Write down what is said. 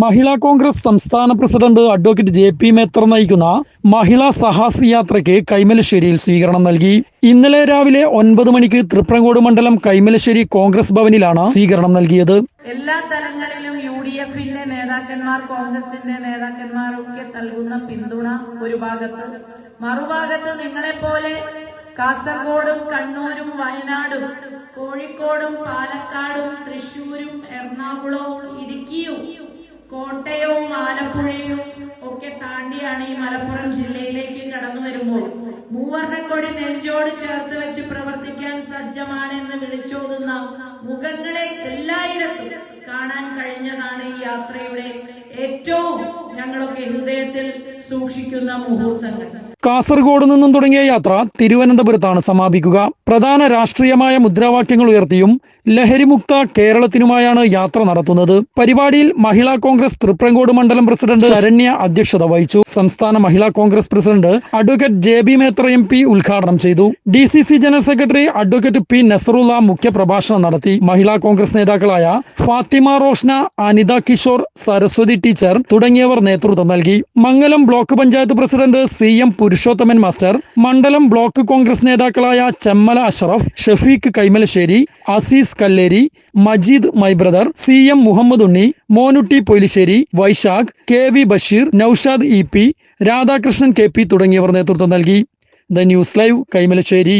മഹിളാ കോൺഗ്രസ് സംസ്ഥാന president advocate J P Mather നയിക്കുന്ന മഹിളാ സഹാസ് യാത്രയ്ക്ക് കൈമലശ്ശേരിയിൽ സ്വീകരണം നൽകി. ഇന്നലെ രാവിലെ ഒൻപത് മണിക്ക് തൃപ്രങ്കോട് മണ്ഡലം കൈമലശ്ശേരി കോൺഗ്രസ് ഭവനിലാണ് സ്വീകരണം നൽകിയത്. എല്ലാ തലങ്ങളിലും യു ഡി എഫിന്റെ നേതാക്കന്മാർ കോൺഗ്രസിന്റെ നേതാക്കന്മാരൊക്കെ നൽകുന്ന പിന്തുണ ഒരു ഭാഗത്ത്. മറുഭാഗത്ത് നിങ്ങളെപ്പോലെ കാസർഗോഡും കണ്ണൂരും വയനാടും കോഴിക്കോടും പാലക്കാടും തൃശൂരും എറണാകുളവും ഇടുക്കിയും കോട്ടയവും ആലപ്പുഴയും ഒക്കെ താണ്ടിയാണ് ഈ മലപ്പുറം ജില്ലയിലേക്ക് കടന്നു വരുമ്പോൾ. മൂവർണക്കൊടി നെഞ്ചോട് ചേർത്ത് വെച്ച് പ്രവർത്തിക്കാൻ സജ്ജമാണെന്ന് വിളിച്ചോതുന്ന മുഖങ്ങളെ എല്ലായിടത്തും കാണാൻ കഴിഞ്ഞതാണ് ഈ യാത്രയുടെ ഏറ്റവും ഞങ്ങളൊക്കെ ഹൃദയത്തിൽ സൂക്ഷിക്കുന്ന മുഹൂർത്തങ്ങൾ. കാസർഗോഡ് നിന്നും തുടങ്ങിയ യാത്ര തിരുവനന്തപുരത്താണ് സമാപിക്കുക. പ്രധാന രാഷ്ട്രീയമായ മുദ്രാവാക്യങ്ങൾ ഉയർത്തിയും ലഹരിമുക്ത കേരളത്തിനുമായാണ് യാത്ര നടത്തുന്നത്. പരിപാടിയിൽ മഹിളാ കോൺഗ്രസ് തൃപ്രങ്കോട് മണ്ഡലം പ്രസിഡന്റ് ശരണ്യ അധ്യക്ഷത വഹിച്ചു. സംസ്ഥാന Mahila Congress president advocate J B Mather M P ഉദ്ഘാടനം ചെയ്തു. D C C general secretary advocate P Nasarulla മുഖ്യപ്രഭാഷണം നടത്തി. മഹിളാ കോൺഗ്രസ് നേതാക്കളായ ഫാത്തിമ റോഷ്ന അനിത കിഷോർ സരസ്വതി ടീച്ചർ തുടങ്ങിയവർ നേതൃത്വം നൽകി. Mangalam block panchayat president C M Purushothaman master മണ്ഡലം ബ്ലോക്ക് കോൺഗ്രസ് നേതാക്കളായ Chemmala Ashraf Shafeeq Kaimalassery Azeez Kalleri Majeed മൈബ്രദർ C M Muhammed Unni Monutty Poyilissery Vaishakh K V Basheer Noushad E P Radhakrishnan K P തുടങ്ങിയവർ നേതൃത്വം നൽകി. The news live Kaimalassery.